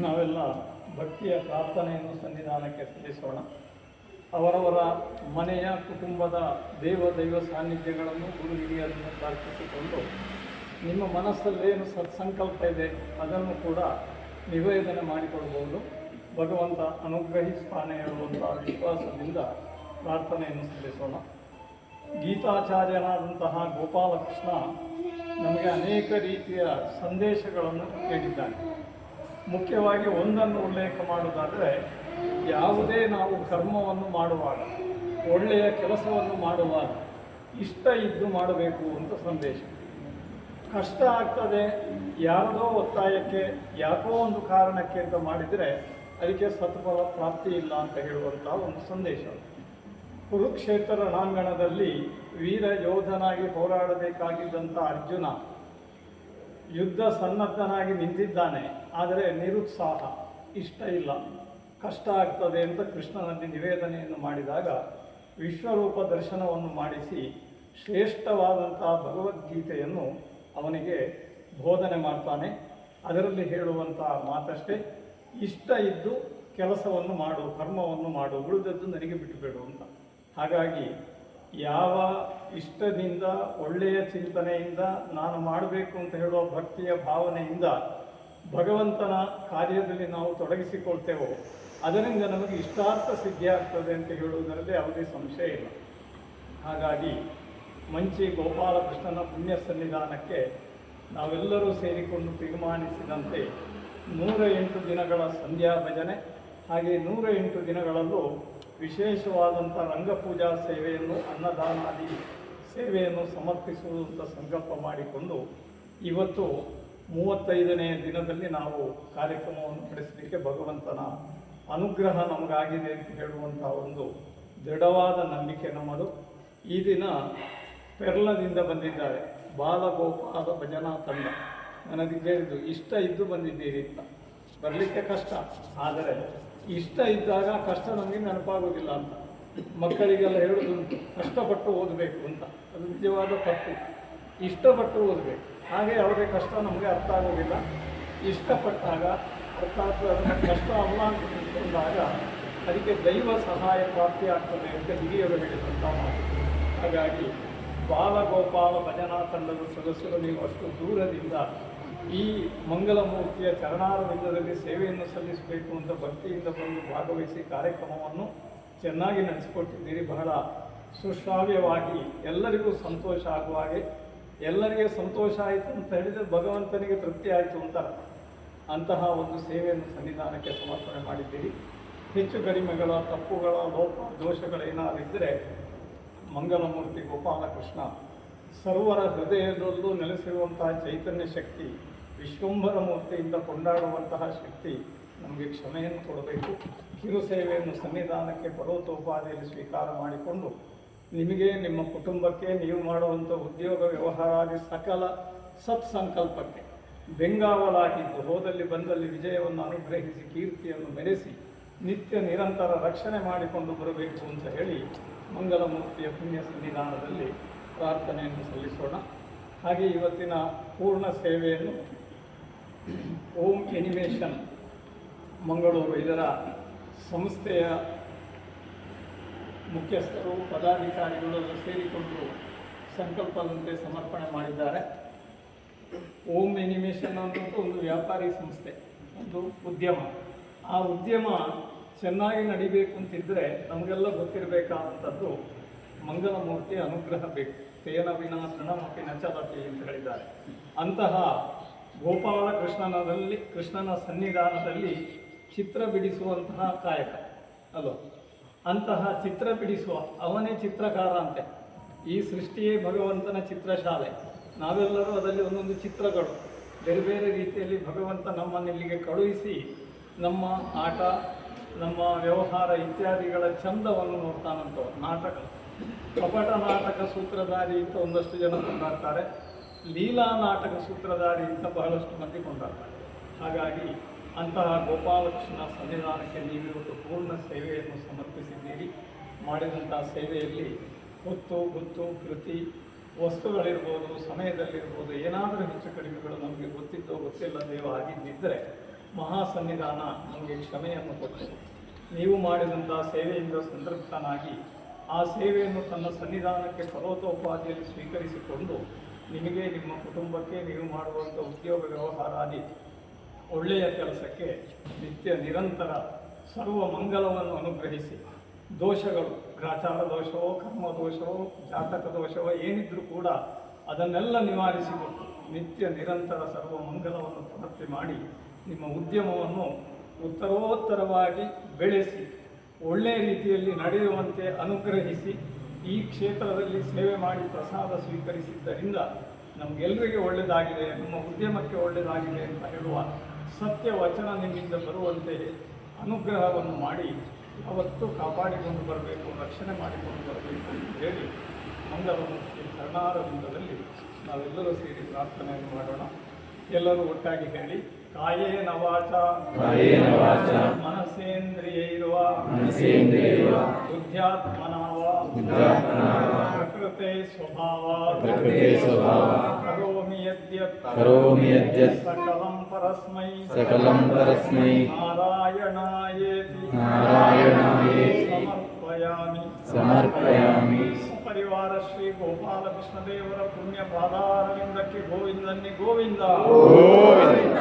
ನಾವೆಲ್ಲ ಭಕ್ತಿಯ ಪ್ರಾರ್ಥನೆಯನ್ನು ಸನ್ನಿಧಾನಕ್ಕೆ ಸಲ್ಲಿಸೋಣ. ಅವರವರ ಮನೆಯ ಕುಟುಂಬದ ದೇವ ದೈವ ಸಾನ್ನಿಧ್ಯಗಳನ್ನು ಗುರು ಹಿರಿಯರನ್ನು ಪ್ರಾರ್ಥಿಸಿಕೊಂಡು ನಿಮ್ಮ ಮನಸ್ಸಲ್ಲೇನು ಸತ್ಸಂಕಲ್ಪ ಇದೆ ಅದನ್ನು ಕೂಡ ನಿವೇದನೆ ಮಾಡಿಕೊಳ್ಳಬಹುದು ಭಗವಂತ ಅನುಗ್ರಹಿಸ್ತಾನೆ ಹೇಳುವಂಥ ವಿಶ್ವಾಸದಿಂದ ಪ್ರಾರ್ಥನೆಯನ್ನು ಸಲ್ಲಿಸೋಣ. ಗೀತಾಚಾರ್ಯನಾದಂತಹ ಗೋಪಾಲಕೃಷ್ಣ ನಮಗೆ ಅನೇಕ ರೀತಿಯ ಸಂದೇಶಗಳನ್ನು ನೀಡಿದ್ದಾನೆ. ಮುಖ್ಯವಾಗಿ ಒಂದನ್ನು ಉಲ್ಲೇಖ ಮಾಡುವುದಾದರೆ, ಯಾವುದೇ ನಾವು ಕರ್ಮವನ್ನು ಮಾಡುವಾಗ, ಒಳ್ಳೆಯ ಕೆಲಸವನ್ನು ಮಾಡುವಾಗ ಇಷ್ಟ ಇದ್ದು ಮಾಡಬೇಕು ಅಂತ ಸಂದೇಶ. ಕಷ್ಟ ಆಗ್ತದೆ, ಯಾರದೋ ಒತ್ತಾಯಕ್ಕೆ, ಯಾಕೋ ಒಂದು ಕಾರಣಕ್ಕೆ ಅಂತ ಮಾಡಿದರೆ ಅದಕ್ಕೆ ಸತ್ಫಲ ಪ್ರಾಪ್ತಿ ಇಲ್ಲ ಅಂತ ಹೇಳುವಂಥ ಒಂದು ಸಂದೇಶ. ಕುರುಕ್ಷೇತ್ರ ರಣಾಂಗಣದಲ್ಲಿ ವೀರ ಯೋಧನಾಗಿ ಹೋರಾಡಬೇಕಾಗಿದ್ದಂಥ ಅರ್ಜುನ, ಯುದ್ಧ ಸನ್ನದ್ಧನಾಗಿ ನಿಂತಿದ್ದಾನೆ. ಆದರೆ ನಿರುತ್ಸಾಹ, ಇಷ್ಟ ಇಲ್ಲ. ಕಷ್ಟ ಆಗ್ತದೆ ಅಂತ ಕೃಷ್ಣನಲ್ಲಿ ನಿವೇದನೆಯನ್ನು ಮಾಡಿದಾಗ ವಿಶ್ವರೂಪ ದರ್ಶನವನ್ನು ಮಾಡಿಸಿ ಶ್ರೇಷ್ಠವಾದಂತಹ ಭಗವದ್ಗೀತೆಯನ್ನು ಅವನಿಗೆ ಬೋಧನೆ ಮಾಡ್ತಾನೆ. ಅದರಲ್ಲಿ ಹೇಳುವಂತಹ ಮಾತಷ್ಟೇ, ಇಷ್ಟ ಇದ್ದು ಕೆಲಸವನ್ನು ಮಾಡು, ಕರ್ಮವನ್ನು ಮಾಡು, ಉಳಿದದ್ದು ನನಗೆ ಬಿಟ್ಟುಬಿಡು ಅಂತ. ಹಾಗಾಗಿ ಯಾವ ಇಷ್ಟದಿಂದ, ಒಳ್ಳೆಯ ಚಿಂತನೆಯಿಂದ ನಾನು ಮಾಡಬೇಕು ಅಂತ ಹೇಳುವ ಭಕ್ತಿಯ ಭಾವನೆಯಿಂದ ಭಗವಂತನ ಕಾರ್ಯದಲ್ಲಿ ನಾವು ತೊಡಗಿಸಿಕೊಳ್ತೇವೋ, ಅದರಿಂದ ನಮಗೆ ಇಷ್ಟಾರ್ಥ ಸಿದ್ಧಿ ಆಗ್ತದೆ ಅಂತ ಹೇಳುವುದರಲ್ಲಿ ಯಾವುದೇ ಸಂಶಯ ಇಲ್ಲ. ಹಾಗಾಗಿ ಮಂಚಿ ಗೋಪಾಲಕೃಷ್ಣನ ಪುಣ್ಯ ಸನ್ನಿಧಾನಕ್ಕೆ ನಾವೆಲ್ಲರೂ ಸೇರಿಕೊಂಡು ತೀರ್ಮಾನಿಸಿದಂತೆ ನೂರ ಎಂಟು ದಿನಗಳ ಸಂಧ್ಯಾ ಭಜನೆ, ಹಾಗೆ ನೂರ ಎಂಟು ದಿನಗಳಲ್ಲೂ ವಿಶೇಷವಾದಂಥ ರಂಗಪೂಜಾ ಸೇವೆಯನ್ನು ಅನ್ನದಾನಾದಿ ಸೇವೆಯನ್ನು ಸಮರ್ಪಿಸುವಂಥ ಸಂಕಲ್ಪ ಮಾಡಿಕೊಂಡು ಇವತ್ತು ಮೂವತ್ತೈದನೇ ದಿನದಲ್ಲಿ ನಾವು ಕಾರ್ಯಕ್ರಮವನ್ನು ನಡೆಸಲಿಕ್ಕೆ ಭಗವಂತನ ಅನುಗ್ರಹ ನಮಗಾಗಿದೆ ಅಂತ ಹೇಳುವಂಥ ಒಂದು ದೃಢವಾದ ನಂಬಿಕೆ ನಮ್ಮದು. ಈ ದಿನ ಪೆರ್ಲದಿಂದ ಬಂದಿದ್ದಾರೆ. ಬಾಲಗೋಪಾಲ ಭಜನಾ ತಂಡ ನನಗೆ ಹೇಳಿದ್ದು ಇಷ್ಟ ಇದ್ದು ಬಂದಿದ್ದೀರಿ ಅಂತ. ಬರಲಿಕ್ಕೆ ಕಷ್ಟ. ಆದರೆ ಇಷ್ಟ ಇದ್ದಾಗ ಕಷ್ಟ ನಮಗೆ ನೆನಪಾಗೋದಿಲ್ಲ ಅಂತ. ಮಕ್ಕಳಿಗೆಲ್ಲ ಹೇಳೋದು, ಕಷ್ಟಪಟ್ಟು ಓದಬೇಕು ಅಂತ. ಅದು ನಿಜವಾದ ತಪ್ಪು. ಇಷ್ಟಪಟ್ಟು ಓದಬೇಕು. ಹಾಗೆ ಯಾವುದೇ ಕಷ್ಟ ನಮಗೆ ಅರ್ಥ ಆಗೋದಿಲ್ಲ. ಇಷ್ಟಪಟ್ಟಾಗ ಅರ್ಥಾತ್ ಅದನ್ನು ಕಷ್ಟ ಅಲ್ಲ ಅಂತ ತಿಳ್ಕೊಂಡಾಗ ಅದಕ್ಕೆ ದೈವ ಸಹಾಯ ಪ್ರಾಪ್ತಿ ಆಗ್ತದೆ ಅಂತ ಹಿರಿಯರು ಹೇಳಿದಂಥ ಮಾತು. ಹಾಗಾಗಿ ಬಾಲಗೋಪಾಲ ಭಜನಾ ತಂಡದ ಸದಸ್ಯರು ನೀವು ಅಷ್ಟು ದೂರದಿಂದ ಈ ಮಂಗಲಮೂರ್ತಿಯ ಚರಣಾರವಿಂದದಲ್ಲಿ ಸೇವೆಯನ್ನು ಸಲ್ಲಿಸಬೇಕು ಅಂತ ಭಕ್ತಿಯಿಂದ ಬಂದು ಭಾಗವಹಿಸಿ ಕಾರ್ಯಕ್ರಮವನ್ನು ಚೆನ್ನಾಗಿ ನಡೆಸಿಕೊಟ್ಟಿದ್ದೀರಿ. ಬಹಳ ಸುಶ್ರಾವ್ಯವಾಗಿ ಎಲ್ಲರಿಗೂ ಸಂತೋಷ ಆಗುವ ಹಾಗೆ ಎಲ್ಲರಿಗೆ ಸಂತೋಷ ಆಯಿತು ಅಂತ ಹೇಳಿದರೆ ಭಗವಂತನಿಗೆ ತೃಪ್ತಿ ಆಯಿತು ಅಂತ ಅಂತಹ ಒಂದು ಸೇವೆಯನ್ನು ಸನ್ನಿಧಾನಕ್ಕೆ ಸಮರ್ಪಣೆ ಮಾಡಿದ್ದೀರಿ. ಹೆಚ್ಚು ಕಡಿಮೆಗಳ ತಪ್ಪುಗಳ, ಲೋಪ ದೋಷಗಳೇನಾದಿದ್ದರೆ ಮಂಗಲಮೂರ್ತಿ ಗೋಪಾಲಕೃಷ್ಣ ಸರ್ವರ ಹೃದಯದಲ್ಲೂ ನೆಲೆಸಿರುವಂತಹ ಚೈತನ್ಯ ಶಕ್ತಿ, ವಿಶ್ವಂಭರ ಮೂರ್ತಿಯಿಂದ ಕೊಂಡಾಡುವಂತಹ ಶಕ್ತಿ ನಮಗೆ ಕ್ಷಮೆಯನ್ನು ಕೊಡಬೇಕು. ಕಿರು ಸೇವೆಯನ್ನು ಸನ್ನಿಧಾನಕ್ಕೆ ಪರ್ವತೋಪಾದಿಯಲ್ಲಿ ಸ್ವೀಕಾರ ಮಾಡಿಕೊಂಡು ನಿಮಗೆ ನಿಮ್ಮ ಕುಟುಂಬಕ್ಕೆ ನೀವು ಮಾಡುವಂಥ ಉದ್ಯೋಗ ವ್ಯವಹಾರಾದಿ ಸಕಲ ಸತ್ಸಂಕಲ್ಪಕ್ಕೆ ಬೆಂಗಾವಲಾಗಿದ್ದು ಹೋದಲ್ಲಿ ಬಂದಲ್ಲಿ ವಿಜಯವನ್ನು ಅನುಗ್ರಹಿಸಿ ಕೀರ್ತಿಯನ್ನು ಮೆರೆಸಿ ನಿತ್ಯ ನಿರಂತರ ರಕ್ಷಣೆ ಮಾಡಿಕೊಂಡು ಬರಬೇಕು ಅಂತ ಹೇಳಿ ಮಂಗಲಮೂರ್ತಿಯ ಪುಣ್ಯ ಸನ್ನಿಧಾನದಲ್ಲಿ ಪ್ರಾರ್ಥನೆಯನ್ನು ಸಲ್ಲಿಸೋಣ. ಹಾಗೆ ಇವತ್ತಿನ ಪೂರ್ಣ ಸೇವೆಯನ್ನು ಓಂ ಎನಿಮೇಷನ್ ಮಂಗಳೂರು ಇದರ ಸಂಸ್ಥೆಯ ಮುಖ್ಯಸ್ಥರು, ಪದಾಧಿಕಾರಿಗಳು ಸೇರಿಕೊಂಡು ಸಂಕಲ್ಪದಂತೆ ಸಮರ್ಪಣೆ ಮಾಡಿದ್ದಾರೆ. ಓಮ್ ಎನಿಮೇಷನ್ ಅನ್ನೋದು ಒಂದು ವ್ಯಾಪಾರಿ ಸಂಸ್ಥೆ, ಒಂದು ಉದ್ಯಮ. ಆ ಉದ್ಯಮ ಚೆನ್ನಾಗಿ ನಡಿಬೇಕು ಅಂತಿದ್ದರೆ ನಮಗೆಲ್ಲ ಗೊತ್ತಿರಬೇಕಾದಂಥದ್ದು ಮಂಗಲಮೂರ್ತಿ ಅನುಗ್ರಹ ಬೇಕು. ತೇನ ವಿನ ತೃಣಮಪಿ ನಚಲತಿ ಅಂತ ಹೇಳಿದ್ದಾರೆ. ಅಂತಹ ಗೋಪಾಲ ಕೃಷ್ಣನದಲ್ಲಿ ಕೃಷ್ಣನ ಸನ್ನಿಧಾನದಲ್ಲಿ ಚಿತ್ರ ಬಿಡಿಸುವಂತಹ ಕಾಯಕ. ಅಲ್ವ ಅಂತಹ ಚಿತ್ರ ಬಿಡಿಸುವ, ಅವನೇ ಚಿತ್ರಕಾರ ಅಂತೆ. ಈ ಸೃಷ್ಟಿಯೇ ಭಗವಂತನ ಚಿತ್ರಶಾಲೆ. ನಾವೆಲ್ಲರೂ ಅದರಲ್ಲಿ ಒಂದೊಂದು ಚಿತ್ರಗಳು. ಬೇರೆ ಬೇರೆ ರೀತಿಯಲ್ಲಿ ಭಗವಂತ ನಮ್ಮನ್ನು ಇಲ್ಲಿಗೆ ಕಳುಹಿಸಿ, ನಮ್ಮ ಆಟ, ನಮ್ಮ ವ್ಯವಹಾರ ಇತ್ಯಾದಿಗಳ ಚಂದವನ್ನು ನೋಡ್ತಾನಂತ ನಾಟಕ. ಕಪಟ ನಾಟಕ ಸೂತ್ರಧಾರಿ ಅಂತ ಒಂದಷ್ಟು ಜನ ಕೊಂಡಾಡ್ತಾರೆ. ಲೀಲಾ ನಾಟಕ ಸೂತ್ರಧಾರಿ ಅಂತ ಬಹಳಷ್ಟು ಮಂದಿ ಕೊಂಡಾಡ್ತಾರೆ. ಹಾಗಾಗಿ ಅಂತಹ ಗೋಪಾಲಕೃಷ್ಣ ಸನ್ನಿಧಾನಕ್ಕೆ ನೀವಿರುವುದು ಪೂರ್ಣ ಸೇವೆಯನ್ನು ಸಮರ್ಪಿಸಿದ್ದೀರಿ. ಮಾಡಿದಂಥ ಸೇವೆಯಲ್ಲಿ ಹೊತ್ತು ಗುತ್ತು, ಕೃತಿ ವಸ್ತುಗಳಿರ್ಬೋದು, ಸಮಯದಲ್ಲಿರ್ಬೋದು, ಏನಾದರೂ ಹೆಚ್ಚು ಕಡಿಮೆಗಳು ನಮಗೆ ಗೊತ್ತಿದ್ದೋ ಗೊತ್ತಿಲ್ಲದೆಯೋ ಆಗಿದ್ದಿದ್ದರೆ ಮಹಾಸನ್ನಿಧಾನ ನಮಗೆ ಕ್ಷಮೆಯನ್ನು ಕೊಟ್ಟು ನೀವು ಮಾಡಿದಂಥ ಸೇವೆಯಿಂದ ಸಂತೃಪ್ತನಾಗಿ ಆ ಸೇವೆಯನ್ನು ತನ್ನ ಸನ್ನಿಧಾನಕ್ಕೆ ಫಲೋತೋಪಾದಿಯಲ್ಲಿ ಸ್ವೀಕರಿಸಿಕೊಂಡು ನಿಮಗೆ ನಿಮ್ಮ ಕುಟುಂಬಕ್ಕೆ ನೀವು ಮಾಡುವಂಥ ಉದ್ಯೋಗ ವ್ಯವಹಾರಾದಿ ಒಳ್ಳೆಯ ಕೆಲಸಕ್ಕೆ ನಿತ್ಯ ನಿರಂತರ ಸರ್ವ ಮಂಗಲವನ್ನು ಅನುಗ್ರಹಿಸಿ. ದೋಷಗಳು, ಗ್ರಾಚಾರ ದೋಷವೋ, ಕರ್ಮ ದೋಷವೋ, ಜಾತಕ ದೋಷವೋ ಏನಿದ್ರೂ ಕೂಡ ಅದನ್ನೆಲ್ಲ ನಿವಾರಿಸಿಕೊಟ್ಟು ನಿತ್ಯ ನಿರಂತರ ಸರ್ವ ಮಂಗಲವನ್ನು ಪ್ರಾಪ್ತಿ ಮಾಡಿ ನಿಮ್ಮ ಉದ್ಯಮವನ್ನು ಉತ್ತರೋತ್ತರವಾಗಿ ಬೆಳೆಸಿ ಒಳ್ಳೆಯ ರೀತಿಯಲ್ಲಿ ನಡೆಯುವಂತೆ ಅನುಗ್ರಹಿಸಿ, ಈ ಕ್ಷೇತ್ರದಲ್ಲಿ ಸೇವೆ ಮಾಡಿ ಪ್ರಸಾದ ಸ್ವೀಕರಿಸಿದ್ದರಿಂದ ನಮಗೆಲ್ಲರಿಗೆ ಒಳ್ಳೆಯದಾಗಿದೆ ನಮ್ಮ ಉದ್ಯಮಕ್ಕೆ ಒಳ್ಳೆಯದಾಗಿದೆ ಅಂತ ಹೇಳುವ ಸತ್ಯ ವಚನ ನಿಮ್ಮಿಂದ ಬರುವಂತೆ ಅನುಗ್ರಹವನ್ನು ಮಾಡಿ ಅವತ್ತು ಕಾಪಾಡಿಕೊಂಡು ಬರಬೇಕು ರಕ್ಷಣೆ ಮಾಡಿಕೊಂಡು ಬರಬೇಕು ಅಂತ ಹೇಳಿ ಮಂಗಳಮೂರ್ತಿ ಕರ್ಣಾರವಿಂದದಲ್ಲಿ ನಾವೆಲ್ಲರೂ ಸೇರಿ ಪ್ರಾರ್ಥನೆಯನ್ನು ಮಾಡೋಣ. ಎಲ್ಲರೂ ಒಟ್ಟಾಗಿ ಹೇಳಿ ಕಾಯೇ ವಾಚ ಕಾಯೇನ ವಾಚ ಮನಸೇಂದ್ರಿಯೈರ್ವ ಮನಸೇಂದ್ರಿಯೈರ್ವ ಬುದ್ಧ್ಯಾತ್ಮನಾವ ಬುದ್ಧ್ಯಾತ್ಮನಾವ ಪ್ರಕೃತೆ ಸ್ವಭಾವ ಪ್ರಕೃತೆ ಸ್ವಭಾವ ಕರೋಮಿ ಯದ್ಯತ್ ಕರೋಮಿ ಯದ್ಯತ್ ಸಕಲಂ ಪರಸ್ಮೈ ಸಕಲಂ ಪರಸ್ಮೈ ನಾರಾಯಣಾಯೇತಿ ನಾರಾಯಣಾಯೇತಿ ಸಮರ್ಪಯಾಮಿ ಸಮರ್ಪಯಾಮಿ ಸಪರಿವಾರ ಶ್ರೀ ಗೋಪಾಲಕೃಷ್ಣದೇವರ ಪುಣ್ಯ ಪಾದಾರವಿಂದಕ್ಕೆ ಗೋವಿಂದನ್ನಿ ಗೋವಿಂದ ಗೋವಿಂದ